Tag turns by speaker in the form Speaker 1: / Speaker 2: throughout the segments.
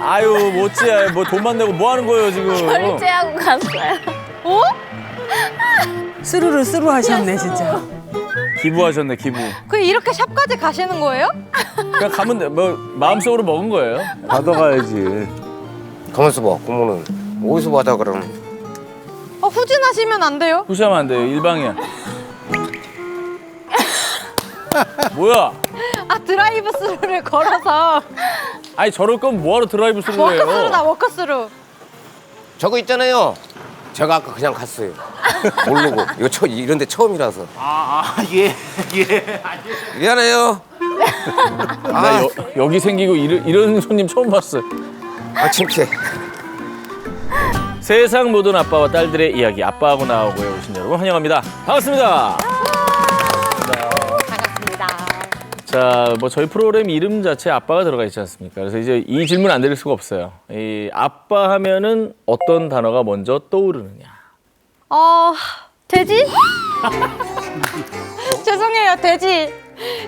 Speaker 1: 아유 못지야 뭐 돈만 내고 뭐 하는 거예요 지금?
Speaker 2: 결제하고 갔어요.
Speaker 3: 스루를 스루 하셨네 진짜.
Speaker 1: 기부하셨네 기부.
Speaker 4: 그 이렇게 샵까지 가시는 거예요?
Speaker 1: 그냥 가면 돼. 뭐 마음속으로 먹은 거예요.
Speaker 5: 받아가야지.
Speaker 6: 가만있어 봐 그러면은 어디서 받아 그러면
Speaker 4: 어, 후진하시면 안 돼요?
Speaker 1: 무시하면 안 돼요. 일방이야. 뭐야?
Speaker 4: 아 드라이브 스루를 걸어서
Speaker 1: 아니 저럴 거면 뭐하러 드라이브 스루를
Speaker 4: 워커스루다
Speaker 1: 해요?
Speaker 4: 워커스루.
Speaker 6: 저거 있잖아요 제가 아까 그냥 갔어요 모르고 이거 처, 이런 데 처음이라서
Speaker 5: 아 예 예.
Speaker 6: 미안해요
Speaker 1: 나 여, 여기 생기고 이런, 이런 손님 처음 봤어.
Speaker 6: 아 창피해
Speaker 1: 세상 모든 아빠와 딸들의 이야기 아빠하고 나오고에 오신 여러분 환영합니다. 반갑습니다. 자, 뭐 저희 프로그램 이름 자체에 아빠가 들어가 있지 않습니까? 그래서 이제 이 질문 안 드릴 수가 없어요. 이 아빠 하면은 어떤 단어가 먼저 떠오르느냐?
Speaker 4: 어 돼지? 죄송해요 돼지.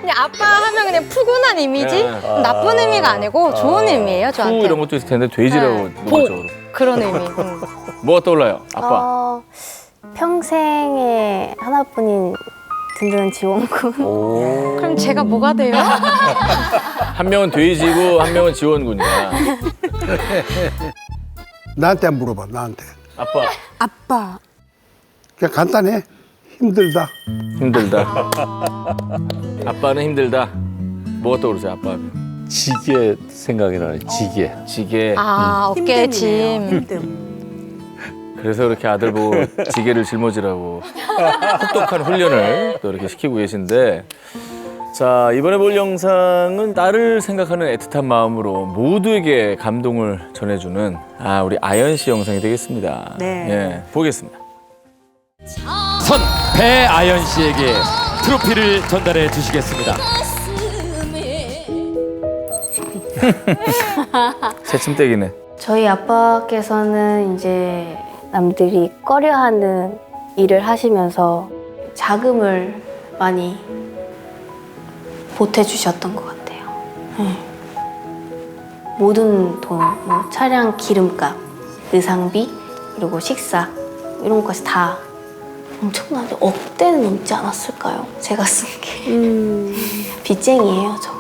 Speaker 4: 그냥 아빠 하면 그냥 푸근한 이미지?
Speaker 1: 네.
Speaker 4: 나쁜 의미가 아니고 좋은 의미예요
Speaker 1: 푸
Speaker 4: 저한테.
Speaker 1: 이런 것도 있을 텐데 돼지라고
Speaker 4: 네.
Speaker 1: 노골적으로.
Speaker 4: 그런 의미. 음.
Speaker 1: 뭐가 떠올라요? 아빠.
Speaker 2: 어, 평생에 하나뿐인 든든한 지원군.
Speaker 4: 그럼 제가 뭐가 돼요?
Speaker 1: 한 명은 돼지고 한 명은 지원군이야.
Speaker 7: 나한테 물어봐 나한테
Speaker 1: 아빠
Speaker 3: 아빠.
Speaker 7: 그냥 간단해 힘들다
Speaker 1: 힘들다. 아빠는 힘들다. 뭐가 떠오르세요? 아빠 하면.
Speaker 5: 지게 생각이 나네. 지게.
Speaker 1: 지게.
Speaker 4: 아 어깨
Speaker 3: 힘듦이네요.
Speaker 4: 짐.
Speaker 3: 힘듦.
Speaker 1: 그래서 이렇게 아들 보고 지게를 짊어지라고 혹독한 훈련을 또 이렇게 시키고 계신데 자 이번에 볼 영상은 딸을 생각하는 애틋한 마음으로 모두에게 감동을 전해주는 아 우리 아연 씨 영상이 되겠습니다.
Speaker 3: 네.
Speaker 1: 예, 보겠습니다.
Speaker 8: 선 배아연 씨에게 트로피를 전달해 주시겠습니다.
Speaker 1: 새침대기네.
Speaker 2: 저희 아빠께서는 이제 남들이 꺼려하는 일을 하시면서 자금을 많이 보태주셨던 것 같아요. 네. 모든 돈, 뭐 차량 기름값, 의상비, 그리고 식사 이런 것까지 다 엄청나게 억대는 넘지 않았을까요? 제가 쓴 게. 빚쟁이에요, 저.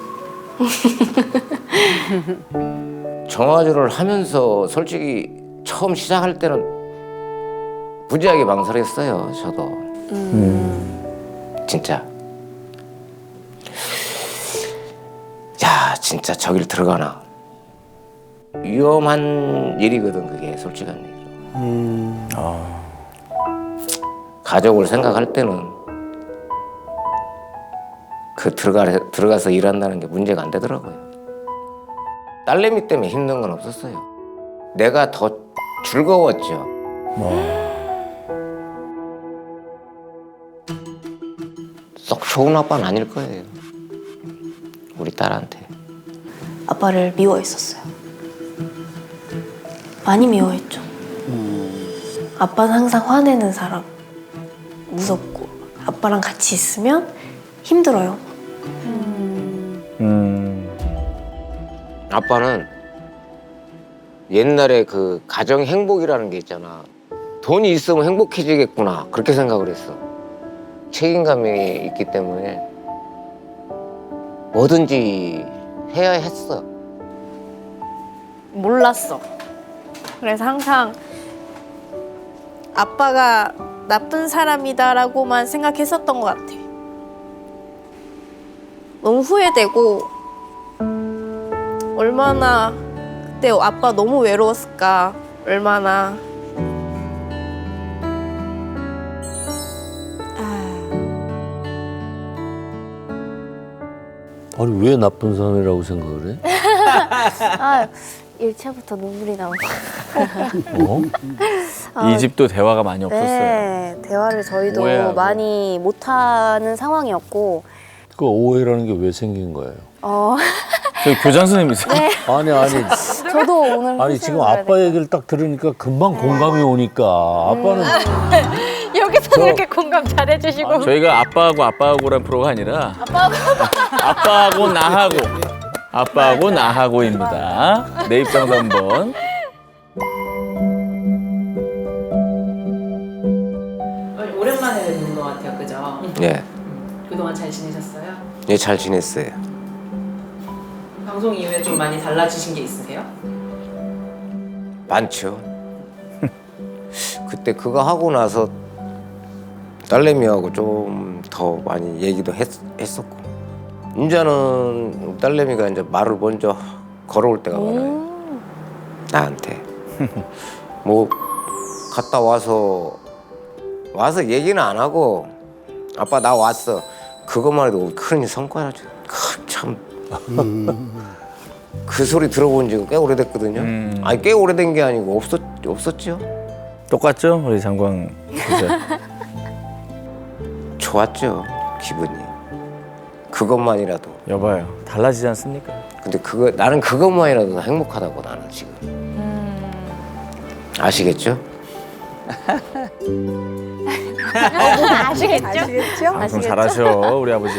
Speaker 6: 정화조를 하면서 솔직히 처음 시작할 때는 무지하게 망설였어요 저도. 진짜. 야 진짜 저길 들어가나. 위험한 일이거든 그게 솔직한 얘기로. 가족을 생각할 때는 그 들어가 들어가서 일한다는 게 문제가 안 되더라고요. 딸내미 때문에 힘든 건 없었어요. 내가 더 즐거웠죠. 썩 좋은 아빠는 아닐 거예요. 우리 딸한테.
Speaker 2: 아빠를 미워했었어요. 많이 미워했죠. 아빠는 항상 화내는 사람. 무섭고. 아빠랑 같이 있으면 힘들어요.
Speaker 1: 음,
Speaker 6: 아빠는 옛날에 그 가정 행복이라는 게 있잖아. 돈이 있으면 행복해지겠구나. 그렇게 생각을 했어. 책임감이 있기 때문에 뭐든지 해야 했어.
Speaker 4: 몰랐어. 그래서 항상 아빠가 나쁜 사람이다라고만 생각했었던 것 같아. 너무 후회되고 얼마나 그때 아빠 너무 외로웠을까. 얼마나
Speaker 5: 아니 왜 나쁜 사람이라고 생각을 해?
Speaker 2: 아, 일체부터 눈물이 나오고.
Speaker 5: 어?
Speaker 1: 이 집도 대화가 많이 없었어요.
Speaker 2: 네, 대화를 저희도
Speaker 1: 오해하고.
Speaker 2: 많이 못하는 상황이었고,
Speaker 5: 그 오해라는 게 왜 생긴 거예요?
Speaker 2: 어,
Speaker 1: 저기 교장 선생님이세요?
Speaker 5: 아니 아니
Speaker 2: 저도 오늘
Speaker 5: 아니 지금 아빠 얘기를 딱 들으니까 금방 공감이 오니까 아빠는
Speaker 4: 여기서 이렇게 공감 잘해주시고
Speaker 1: 저희가 아빠하고 아빠하고란 프로가 아니라 아빠하고 나하고 아빠하고 나하고입니다. 내 입장도 한번.
Speaker 9: 오랜만에 뵙는 것 같아요, 그죠?
Speaker 6: 예,
Speaker 9: 그동안 잘 지내셨어요?
Speaker 6: 예, 잘 지냈어요.
Speaker 9: 방송 이후에 좀 많이 달라지신 게 있으세요?
Speaker 6: 많죠. 그때 그거 하고 나서 딸내미하고 좀 더 많이 얘기도 했, 했었고 이제는 딸내미가 이제 말을 먼저 걸어올 때가 많아요. 나한테 뭐 갔다 와서 와서 얘기는 안 하고 아빠 나 왔어 그것만 해도 큰 성과죠. 참. 그 소리 들어본 지가 꽤 오래됐거든요.
Speaker 1: 음.
Speaker 6: 아니 꽤 오래된 게 아니고 없었 없었죠.
Speaker 1: 똑같죠? 우리 장광 기자.
Speaker 6: 좋았죠 기분이. 그것만이라도.
Speaker 1: 여봐요. 달라지지 않습니까?
Speaker 6: 근데 그거 나는 그것만이라도 행복하다고 나는 지금. 아시겠죠?
Speaker 4: 아시겠죠?
Speaker 3: 아시겠죠?
Speaker 1: 방송 잘하셔 우리 아버지.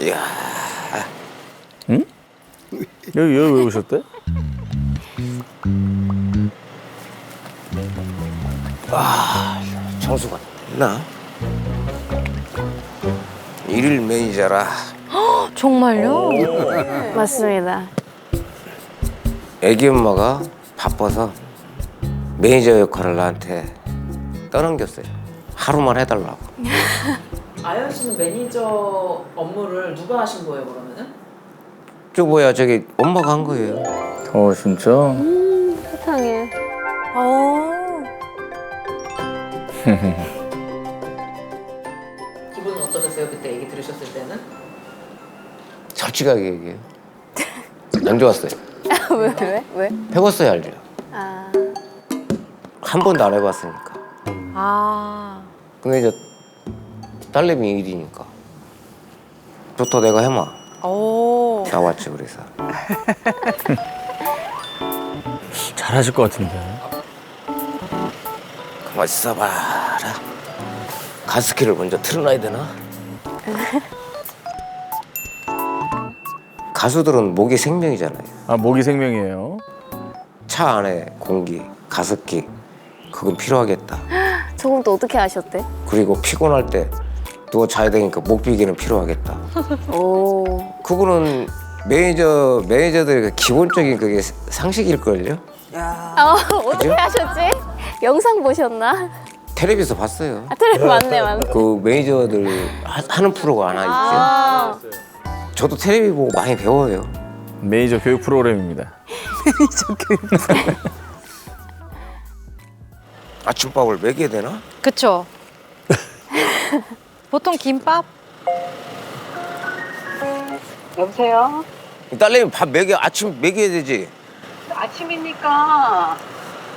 Speaker 6: 이야.
Speaker 1: 여기 여기 왜 오셨대?
Speaker 6: 정수가 나 일일 매니저라
Speaker 4: 정말요?
Speaker 2: 맞습니다.
Speaker 6: 애기 엄마가 바빠서 매니저 역할을 나한테 떠넘겼어요. 하루만 해달라고.
Speaker 9: 아연 씨는 매니저 업무를 누가 하신 거예요, 그러면은?
Speaker 6: 저 뭐야 저기 엄마가 한 거예요.
Speaker 1: 어 진짜?
Speaker 2: 세상에.
Speaker 3: 어.
Speaker 9: 기분은 어떠셨어요, 그때 얘기 들으셨을 때는?
Speaker 6: 솔직하게 얘기해요. 안 좋았어요.
Speaker 2: 왜 왜? 왜?
Speaker 6: 해봤어야 알죠.
Speaker 2: 아.
Speaker 6: 한 번도 안 해봤으니까.
Speaker 4: 아.
Speaker 6: 근데 이제 딸내미 일이니까 좋다 내가 해마
Speaker 3: 오.
Speaker 6: 나왔지 그래서
Speaker 1: 잘하실 것 같은데.
Speaker 6: 가만 있어 봐라 가스키를 먼저 틀어놔야 되나? 가수들은 목이 생명이잖아요
Speaker 1: 아 목이 생명이에요.
Speaker 6: 차 안에 공기 가습기 그건 필요하겠다
Speaker 2: 저건 또 어떻게 아셨대?
Speaker 6: 그리고 피곤할 때 누워 자야 되니까 목 비기는 필요하겠다
Speaker 2: 오.
Speaker 6: 그거는 매니저 매니저들의 기본적인 그게 상식일걸요?
Speaker 3: 야.
Speaker 2: 아, 어떻게? 하셨지? 영상 보셨나?
Speaker 6: 텔레비에서 봤어요
Speaker 2: 아, 트레 맞네, 맞네.
Speaker 6: 그 매니저들 하, 하는 프로가 하나 있죠
Speaker 2: 아,
Speaker 6: 저도 텔레비 보고 많이 배워요
Speaker 1: 메이저 교육 프로그램입니다.
Speaker 6: 아침밥을 먹여야 되나?
Speaker 4: 그쵸. 보통 김밥?
Speaker 10: 여보세요?
Speaker 6: 이 딸내미 밥 먹여 아침 먹여야 되지
Speaker 10: 아침이니까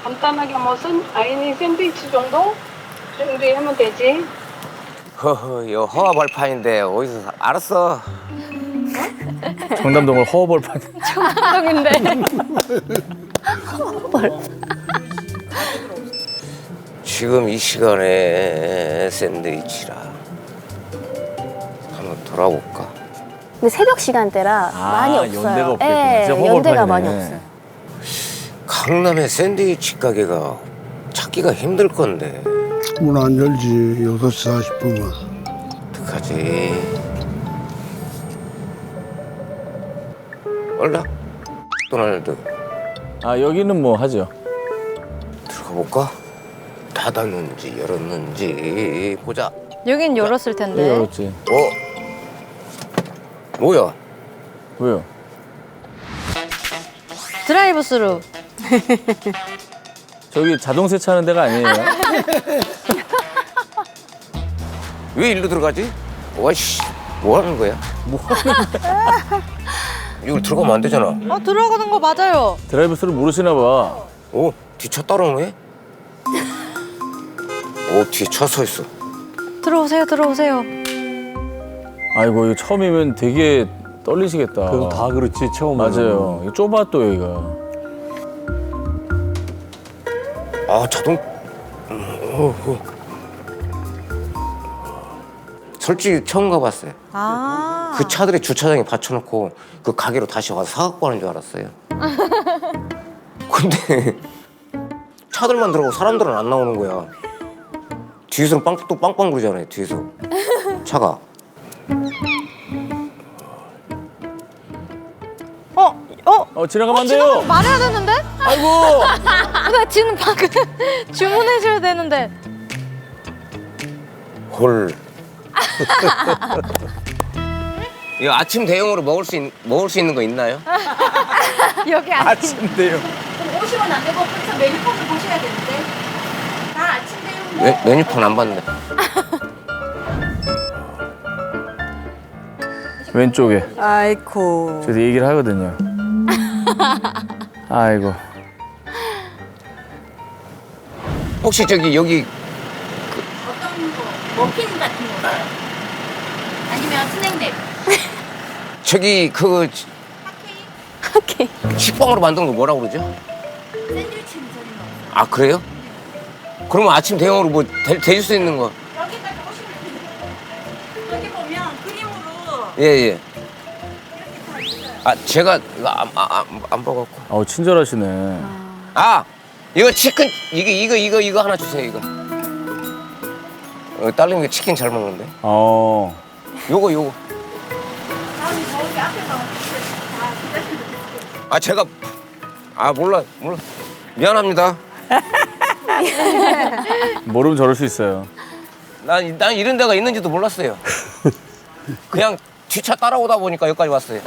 Speaker 10: 간단하게 뭐 샌, 아이니 샌드위치 정도? 준비하면 되지.
Speaker 6: 허허 이거 허화벌판인데 어디서 사... 알았어
Speaker 1: 청담동을 허벌판.
Speaker 4: 형인데.
Speaker 6: 지금 이 시간에 샌드위치라 한번 돌아볼까?
Speaker 2: 근데 새벽 시간대라
Speaker 1: 아,
Speaker 2: 많이 없어요.
Speaker 1: 연대가 없겠구나.
Speaker 2: 예,
Speaker 1: 진짜
Speaker 2: 연대가
Speaker 1: 허벌판이네.
Speaker 2: 많이 없어요.
Speaker 6: 강남에 샌드위치 가게가 찾기가 힘들 건데
Speaker 7: 문 안 열지 6시 40분만
Speaker 6: 어떡하지? 얼라 도날드
Speaker 1: 아 여기는 뭐 하죠.
Speaker 6: 들어가 볼까? 닫았는지 열었는지 보자.
Speaker 4: 여긴 열었을
Speaker 1: 왜
Speaker 4: 텐데.
Speaker 1: 열었지?
Speaker 6: 어? 뭐야?
Speaker 1: 왜요?
Speaker 4: 드라이브 스루.
Speaker 1: 저기 자동 세차하는 데가 아니에요.
Speaker 6: 왜 일로 들어가지? 와씨, 뭐 하는 거야? 뭐 하는 거야? 이걸 들어가면 안 되잖아.
Speaker 4: 어, 들어가는 거 맞아요.
Speaker 1: 드라이브 스루 모르시나 봐.
Speaker 6: 오, 뒤차 따라오네? 오, 뒤에 차 서 있어.
Speaker 4: 들어오세요, 들어오세요.
Speaker 1: 아이고 이거 처음이면 되게 떨리시겠다.
Speaker 5: 그럼 다 그렇지 처음
Speaker 1: 맞아요. 이거 좁아 또 여기가.
Speaker 6: 아, 자동. 음, 어, 어. 솔직히 처음 가봤어요.
Speaker 3: 아.
Speaker 6: 그 차들이 주차장에 받쳐놓고 그 가게로 다시 와서 사갖고 가는 줄 알았어요. 근데 차들만 들어가고 사람들은 안 나오는 거야. 뒤에서는 빵, 또 빵빵 그러잖아요, 뒤에서. 차가.
Speaker 3: 어, 어
Speaker 1: 지나가면 안 돼요.
Speaker 3: 말해야 되는데?
Speaker 1: 아이고.
Speaker 4: 나 지금 방금 주문해 줘야 되는데.
Speaker 6: 헐. 이거 아침 대용으로 먹을 수, 있, 먹을 수 있는 거 있나요?
Speaker 4: 여기 안
Speaker 1: 아침인데요.
Speaker 2: 오시면 안 되고 항상 메뉴판을 보셔야 되는데. 난 아침 대용
Speaker 6: 메, 메뉴판 안 봤는데.
Speaker 1: 왼쪽에
Speaker 3: 아이코.
Speaker 1: 저도 얘기를 하거든요. 아이고.
Speaker 6: 혹시 저기 여기
Speaker 2: 어떤 거 머핀 같은 거 아니면 스낵
Speaker 6: 저기 그
Speaker 2: 오케이.
Speaker 6: 식빵으로 만든 거 뭐라고 그러죠?
Speaker 2: 샌드위치 무슨 거.
Speaker 6: 아 그래요? 그러면 아침 대용으로 뭐 대, 대줄 수 있는 거?
Speaker 2: 여기까지 오시면 됩니다. 여기 보면 그림으로
Speaker 6: 예예. 아 제가 이거 안, 안, 안, 안 봐갖고.
Speaker 1: 어 친절하시네.
Speaker 6: 아 이거 치킨 이거 이거 이거 이거 하나 주세요 이거. 어, 가 치킨 잘 먹는데.
Speaker 1: 어.
Speaker 6: 요거 요거. 아 제가 아 몰라 몰라 미안합니다.
Speaker 1: 모르면 저럴 수 있어요.
Speaker 6: 난, 난 이런 데가 있는지도 몰랐어요. 그냥 뒤차 따라오다 보니까 여기까지 왔어요.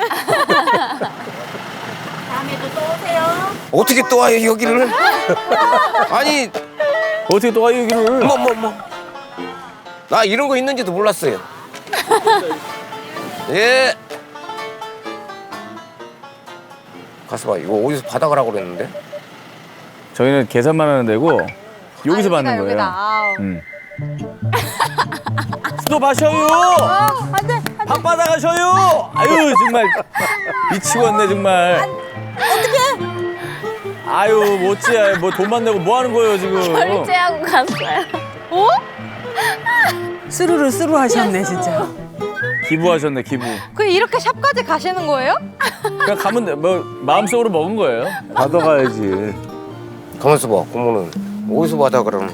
Speaker 2: 다음에도 또 오세요.
Speaker 6: 어떻게 또 와요 여기를? 아니
Speaker 1: 어떻게 또 와요 여기를?
Speaker 6: 뭐 뭐 뭐. 나 이런 거 있는지도 몰랐어요. 예. 가서 봐. 이거 어디서 받아가라고 그랬는데?
Speaker 1: 저희는 계산만 하는 데고 여기서 받는 거예요.
Speaker 3: 여기다. 아우.
Speaker 1: 음. 스톱하셔요.
Speaker 3: 안돼.
Speaker 1: 밥 받아가셔요. 아유 정말 미치겠네 정말. 어떻게? 아유 못지야 뭐 돈만 내고 뭐 하는 거예요 지금?
Speaker 2: 결제하고 갔어요.
Speaker 3: 스루르 스루 하셨네 진짜.
Speaker 1: 기부하셨네 기부.
Speaker 4: 그 이렇게 샵까지 가시는 거예요?
Speaker 1: 그냥 가면 돼. 뭐 마음속으로 먹은 거예요.
Speaker 5: 받아가야지.
Speaker 6: 가만 있어 봐. 그러면은 어디서 받아 그럼?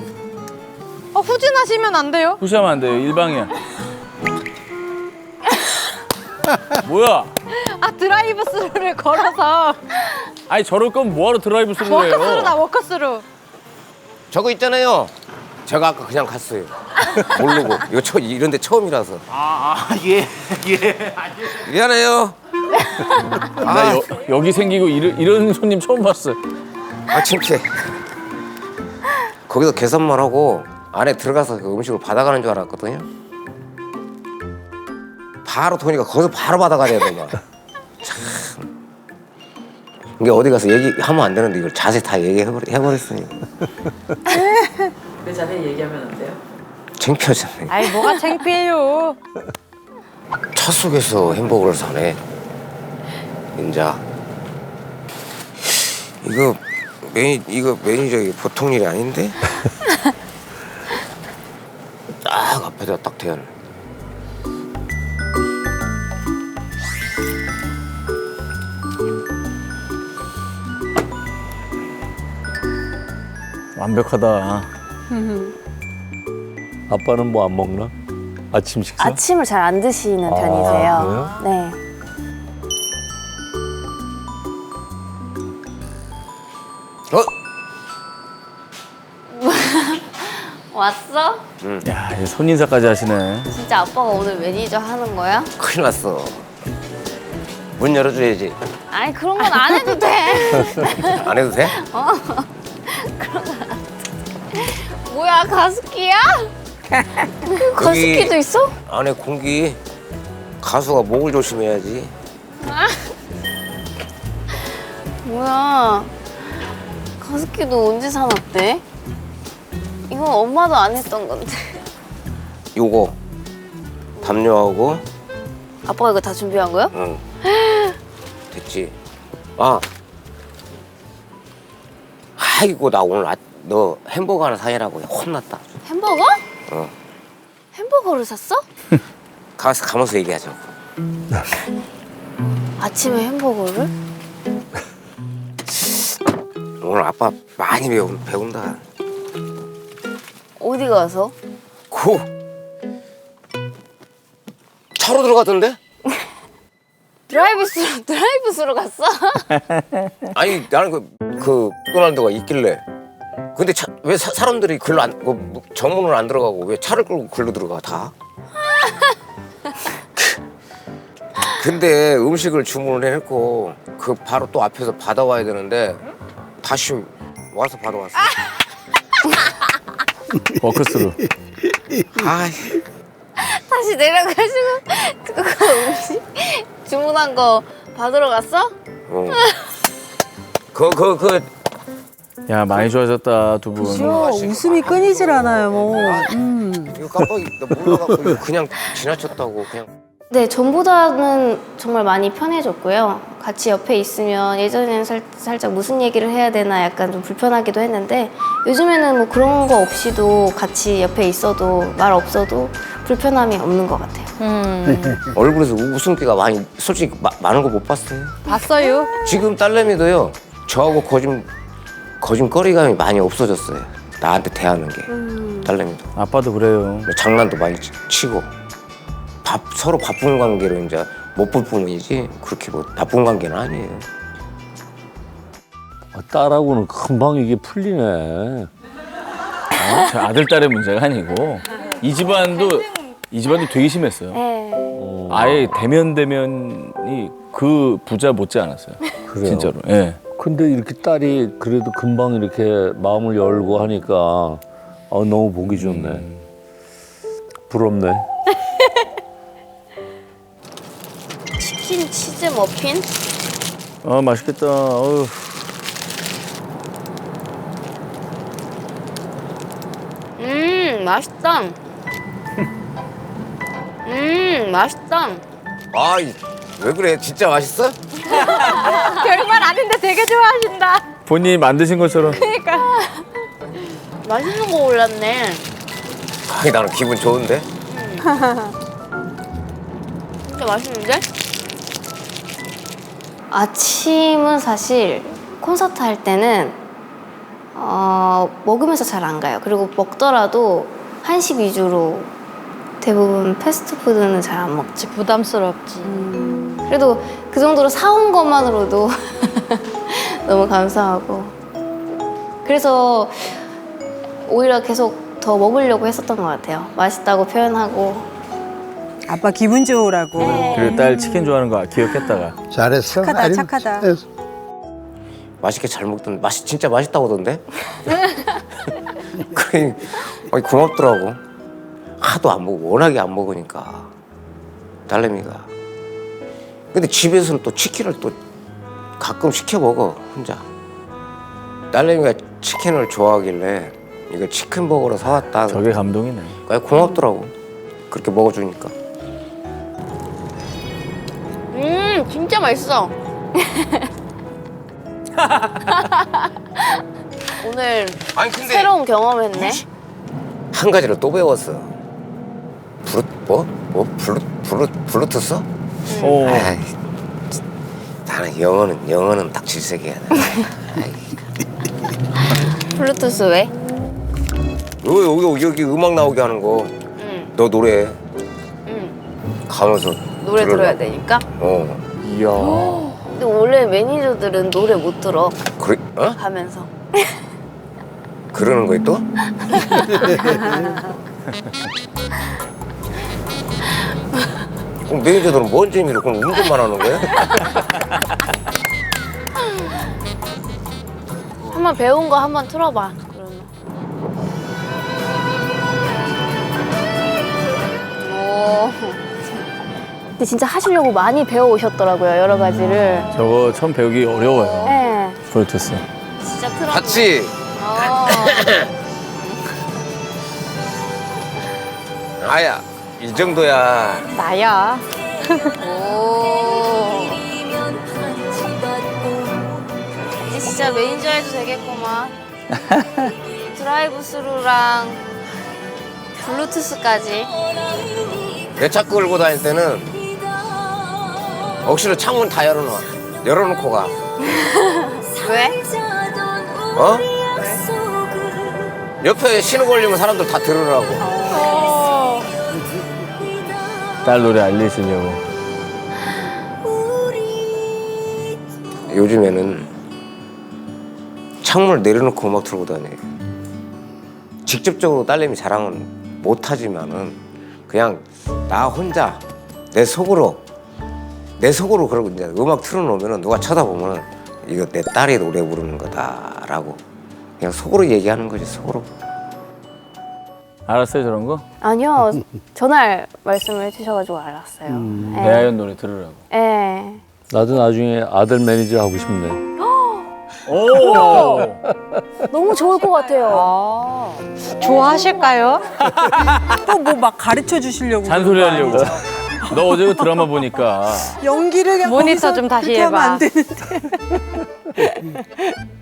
Speaker 4: 어, 후진하시면 안 돼요?
Speaker 1: 푸시하면 안 돼요. 일방이야. 뭐야?
Speaker 4: 아 드라이브 스루를 걸어서
Speaker 1: 아니 저럴 거면 뭐하러 드라이브 스루를
Speaker 4: 워커스루다? 워커스루.
Speaker 6: 저거 있잖아요. 제가 아까 그냥 갔어요. 모르고 이거 처 이런 데 처음이라서.
Speaker 5: 아 예 예.
Speaker 6: 미안해요.
Speaker 1: 나 여, 여기 생기고 이런, 이런 손님 처음 봤어요.
Speaker 6: 아 창피해. 거기서 계산만 하고 안에 들어가서 그 음식을 받아가는 줄 알았거든요. 바로 돈이가 거기서 바로 받아가야 돼, 막. 참. 이게 어디 가서 얘기하면 안 되는데 이걸 자세 다 얘기해버렸어요.
Speaker 9: 그 자리에 얘기하면 안 돼요?
Speaker 6: 창피하잖아요.
Speaker 4: 아이 뭐가 창피해요.
Speaker 6: 차 속에서 햄버거를 사네. 인자. 이거 매니 이거 매니저 보통 일이 아닌데? 딱 앞에다 딱 대야
Speaker 1: 완벽하다.
Speaker 5: 아빠는 뭐 안 먹나? 아침 식사?
Speaker 2: 아침을 잘 안 드시는
Speaker 5: 아,
Speaker 2: 편이세요. 네.
Speaker 6: 어?
Speaker 2: 왔어?
Speaker 1: 야, 이제 손 인사까지 하시네.
Speaker 2: 진짜 아빠가 오늘 매니저 하는 거야?
Speaker 6: 큰일 났어. 문 열어줘야지.
Speaker 2: 아니 그런 건 안 해도 돼.
Speaker 6: 안 해도 돼?
Speaker 2: 뭐야 가습기야? 그 가습기도 있어?
Speaker 6: 안에 공기. 가수가 목을 조심해야지.
Speaker 2: 뭐야 가습기도 언제 사놨대? 이건 엄마도 안 했던 건데.
Speaker 6: 요거 담요하고
Speaker 2: 아빠가 이거 다 준비한 거야?
Speaker 6: 응. 됐지. 아. 아이고 나 오늘 아, 너 햄버거 하나 사이라고 혼났다.
Speaker 2: 햄버거?
Speaker 6: 어.
Speaker 2: 햄버거 햄버거를 샀어?
Speaker 6: 가서 가면서 얘기하자고.
Speaker 2: 아침에 햄버거를?
Speaker 6: 오늘 아빠 많이 배운 배운다.
Speaker 2: 어디 가서?
Speaker 6: 고 차로 들어갔던데?
Speaker 2: 드라이브스루 드라이브스루 갔어?
Speaker 6: 아니 나는 그, 그 끊어는 데가 있길래 근데 차, 왜 사, 사람들이 글로 안 그, 정문으로 안 들어가고 왜 차를 끌고 글로 들어가 다? 근데 음식을 주문을 해놓고 그 바로 또 앞에서 받아와야 되는데 다시 와서 받아왔어.
Speaker 1: 워크스루.
Speaker 6: 아,
Speaker 2: 다시 내려가지고 그거 음식 주문한 거 받으러 갔어?
Speaker 6: 어. 그 그 그,
Speaker 1: 야 많이 좋아졌다 두 분.
Speaker 3: 저 웃음이 끊이질 않아요, 뭐. 음.
Speaker 6: 이거 깜빡이 나 몰라갖고 이거 그냥 지나쳤다고 그냥.
Speaker 2: 네, 전보다는 정말 많이 편해졌고요. 같이 옆에 있으면 예전에는 살, 살짝 무슨 얘기를 해야 되나 약간 좀 불편하기도 했는데 요즘에는 뭐 그런 거 없이도 같이 옆에 있어도 말 없어도 불편함이 없는 것 같아요.
Speaker 6: 얼굴에서 웃음기가 많이 솔직히 마- 많은 거 못 봤어요.
Speaker 3: 봤어요?
Speaker 6: 지금 딸내미도요 저하고 거짓 거짓거리감이 많이 없어졌어요. 나한테 대하는 게 딸내미도
Speaker 1: 아빠도 그래요.
Speaker 6: 장난도 많이 치- 치고 밥 서로 바쁜 관계로 이제 못 볼 뿐이지 그렇게 뭐 나쁜 관계는 아니에요.
Speaker 5: 아, 딸하고는 금방 이게 풀리네.
Speaker 1: 저 아들 딸의 문제가 아니고 이 집안도 이 집안도 되게 심했어요.
Speaker 2: 네.
Speaker 1: 아예 대면 대면이 그 부자 못지 않았어요.
Speaker 5: 그래요?
Speaker 1: 진짜로. 예.
Speaker 5: 근데 이렇게 딸이 그래도 금방 이렇게 마음을 열고 하니까 아, 너무 보기 좋네. 부럽네.
Speaker 2: 치킨 치즈 머핀?
Speaker 1: 아 맛있겠다. 어휴.
Speaker 2: 음, 맛있다. 음, 맛있다.
Speaker 6: 아 왜 그래 진짜 맛있어?
Speaker 4: 별말 아닌데 되게 좋아하신다.
Speaker 1: 본인이 만드신 것처럼
Speaker 2: 맛있는 거 골랐네.
Speaker 6: 아니 나는 기분 좋은데.
Speaker 2: 진짜 맛있는데? 아침은 사실 콘서트 할 때는 어, 먹으면서 잘 안 가요. 그리고 먹더라도 한식 위주로 대부분 패스트푸드는 잘 안 먹지.
Speaker 4: 부담스럽지.
Speaker 2: 그래도 그 정도로 사온 것만으로도 너무 감사하고 그래서 오히려 계속 더 먹으려고 했었던 것 같아요. 맛있다고 표현하고
Speaker 3: 아빠 기분 좋으라고.
Speaker 1: 그리고 딸 치킨 좋아하는 거 기억했다가
Speaker 7: 잘했어.
Speaker 3: 착하다,
Speaker 7: 아유,
Speaker 3: 착하다.
Speaker 7: 잘했어.
Speaker 6: 맛있게 잘 먹던 맛이 진짜 맛있다고던데. 그래 아니 고맙더라고. 하도 안 먹고 워낙에 안 먹으니까 딸내미가. 근데 집에서는 또 치킨을 또 가끔 시켜 먹어 혼자. 딸내미가 치킨을 좋아하길래 이거 치킨 버거로 사왔다.
Speaker 1: 저게 감동이네.
Speaker 6: 아니, 고맙더라고. 그렇게 먹어주니까.
Speaker 2: 음 진짜 맛있어. 오늘
Speaker 6: 아니 근데
Speaker 2: 새로운 경험했네.
Speaker 6: 한 가지를 또 배웠어. 블루 뭐? 뭐 블루 블루 블루투스?
Speaker 1: 오.
Speaker 6: 아이, 진- 나는 영어는 영어는 딱 질색이야.
Speaker 2: 블루투스 왜?
Speaker 6: 여기 여기 여기 음악 나오게 하는 거.
Speaker 2: 응,
Speaker 6: 너 노래
Speaker 2: 응.
Speaker 6: 가면서
Speaker 2: 노래
Speaker 6: 들으려고.
Speaker 2: 들어야 되니까.
Speaker 6: 어
Speaker 1: 이야.
Speaker 2: 근데 원래 매니저들은 노래 못 들어
Speaker 6: 그래 어?
Speaker 2: 가면서.
Speaker 6: 그러는 거야 또? 그럼 매니저들은 뭔 재미로 그럼 운전만 하는 거야?
Speaker 2: 한번 배운 거 한번 틀어봐. 그러면. 오. 근데 진짜 하시려고 많이 배워 오셨더라고요 여러 가지를.
Speaker 1: 저거 처음 배우기 어려워요.
Speaker 2: 네.
Speaker 1: 블루투스.
Speaker 2: 진짜 틀어.
Speaker 6: 같이
Speaker 2: 어.
Speaker 6: 아야 이 정도야.
Speaker 4: 나야.
Speaker 2: 오. 이제 진짜 매니저 해도 되겠구만. 드라이브 스루랑 블루투스까지.
Speaker 6: 내 차 끌고 다닐 때는 억지로 창문 다 열어놔. 열어놓고 가.
Speaker 2: 왜?
Speaker 6: 어? 옆에 신호 걸리면 사람들 다 들으라고.
Speaker 1: 딸 노래 알리시려고.
Speaker 6: 요즘에는 창문을 내려놓고 음악 틀고 다녀. 직접적으로 딸내미 자랑은 못하지만은 그냥 나 혼자 내 속으로 내 속으로 그러고 이제 음악 틀어놓으면은 누가 쳐다보면은 이거 내 딸이 노래 부르는 거다라고 그냥 속으로 얘기하는 거지 속으로.
Speaker 1: 알았어요 저런 거?
Speaker 2: 아니요. 전날 말씀을 해주셔가지고 알았어요. 예.
Speaker 1: 배아연 노래 들으라고.
Speaker 2: 예.
Speaker 5: 나도 나중에 아들 매니저 하고 싶네.
Speaker 1: 오.
Speaker 2: 너무 좋을 것 같아요.
Speaker 4: 좋아하실까요?
Speaker 3: 또 뭐 막 가르쳐 주시려고.
Speaker 1: 잔소리 하려고. 너 어제 그 드라마 보니까
Speaker 3: 연기를 그냥
Speaker 4: 모니터
Speaker 3: 거기서
Speaker 4: 좀 다시
Speaker 3: 그렇게 하면
Speaker 4: 해봐.
Speaker 3: 안 되는데.